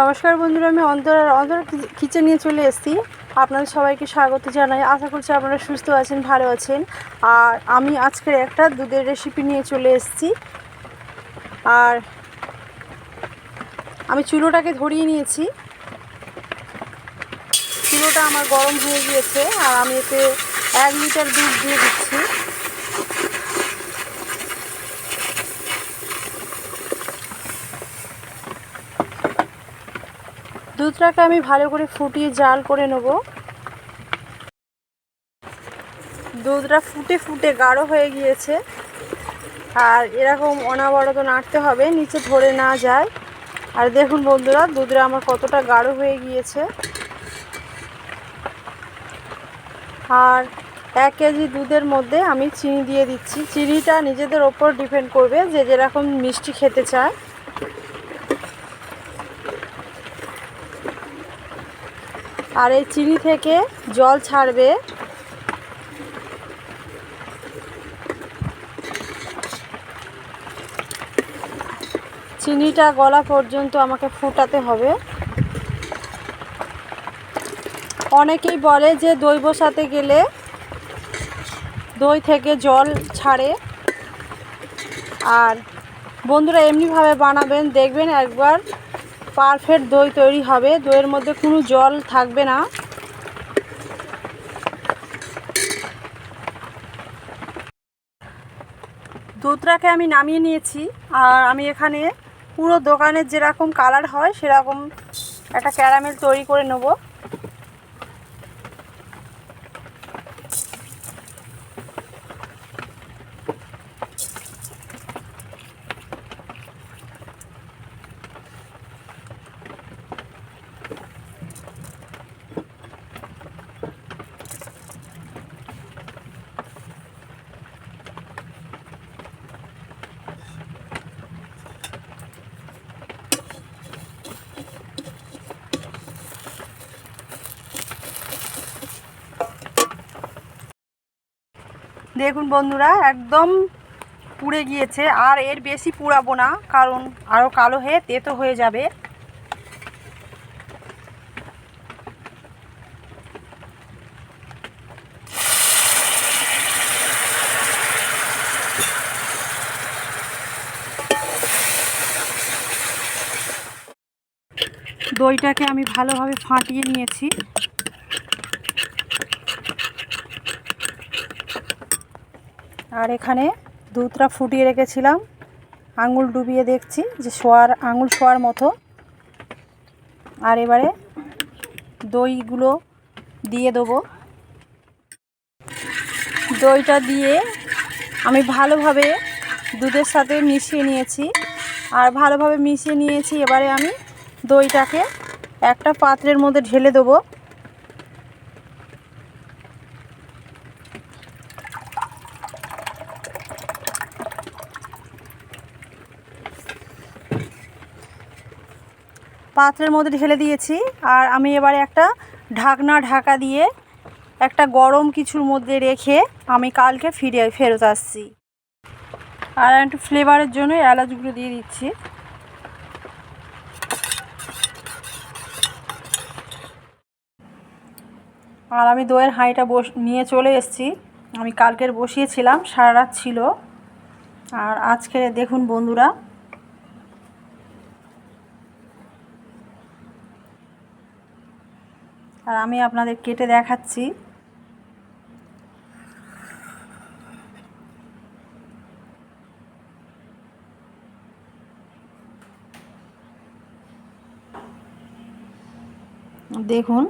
নমস্কার বন্ধুরা, আমি অন্তর অন্তর কিচেন নিয়ে চলে এসেছি। আপনাদের সবাইকে স্বাগত জানাই। আশা করছি আপনারা সুস্থ আছেন, ভালো আছেন। আর আমি আজকের একটা দুধের রেসিপি নিয়ে চলে এসেছি। আর আমি চুলোটাকে ধরিয়ে নিয়েছি। চুলোটা আমার গরম হয়ে গিয়েছে আর আমি এতে এক লিটার দুধ দিয়ে দিচ্ছি। দুধটাকে আমি ভালো করে ফুটিয়ে জাল করে নেব। দুধটা ফুটে ফুটে গাঢ় হয়ে গিয়েছে। আর এরকম অনাবরত নাড়তে হবে, নিচে ধরে না যায়। আর দেখুন বন্ধুরা, দুধটা আমার কতটা গাঢ় হয়ে গিয়েছে। আর এক কেজি দুধের মধ্যে আমি চিনি দিয়ে দিচ্ছি। চিনিটা নিজেদের ওপর ডিপেন্ড করবে যে যেরকম মিষ্টি খেতে চায়। আর এই চিনি থেকে জল ছাড়বে। চিনিটা গলা পর্যন্ত আমাকে ফুটাতে হবে। অনেকেই বলে যে দই বসাতে গেলে দই থেকে জল ছাড়ে। আর বন্ধুরা এমনিভাবে বানাবেন, দেখবেন একবার পারফেক্ট দই তৈরি হবে। দইয়ের মধ্যে কোনো জল থাকবে না। দুধটাকে আমি নামিয়ে নিয়েছি আর আমি এখানে পুরো দোকানের যেরকম কালার হয়, সেরকম একটা ক্যারামেল তৈরি করে নেব। দেখুন বন্ধুরা, একদম পুড়ে গিয়েছে, আর এর বেশি পুড়াবো না, কারণ আরও কালো হয়ে তেতো হয়ে যাবে। দইটাকে আমি ভালোভাবে ফাটিয়ে নিয়েছি। আর এখানে দুধটা ফুটিয়ে রেখেছিলাম। আঙুল ডুবিয়ে দেখছি যে শোয়ার, আঙুল শোয়ার মতো। আর এবারে দইগুলো দিয়ে দেবো। দইটা দিয়ে আমি ভালোভাবে দুধের সাথে মিশিয়ে নিয়েছি। আর ভালোভাবে মিশিয়ে নিয়েছি, এবারে আমি দইটাকে একটা পাত্রের মধ্যে ঢেলে দেবো। পাত্রের মধ্যে ঢেলে দিয়েছি। আর আমি এবারে একটা ঢাকনা ঢাকা দিয়ে একটা গরম কিছুর মধ্যে রেখে আমি কালকে ফিরে, ফেরত আসছি। আর একটু ফ্লেভারের জন্য এলাচগুলো দিয়ে দিচ্ছি। আর আমি দইয়ের হাঁড়িটা বস, নিয়ে চলে এসেছি। আমি কালকের বসিয়েছিলাম, সারা রাত ছিল। আর আজকে দেখুন বন্ধুরা আর আমি আপনাদের কেটে দেখাচ্ছি। দেখুন,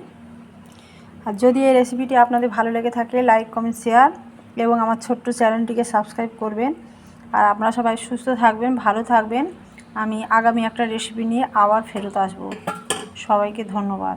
আর যদি এই রেসিপিটি আপনাদের ভালো লেগে থাকে লাইক কমেন্ট শেয়ার এবং আমার ছোট্ট চ্যানেলটিকে সাবস্ক্রাইব করবেন। আর আপনারা সবাই সুস্থ থাকবেন, ভালো থাকবেন। আমি আগামী একটা রেসিপি নিয়ে আবার ফেরত আসব। সবাইকে ধন্যবাদ।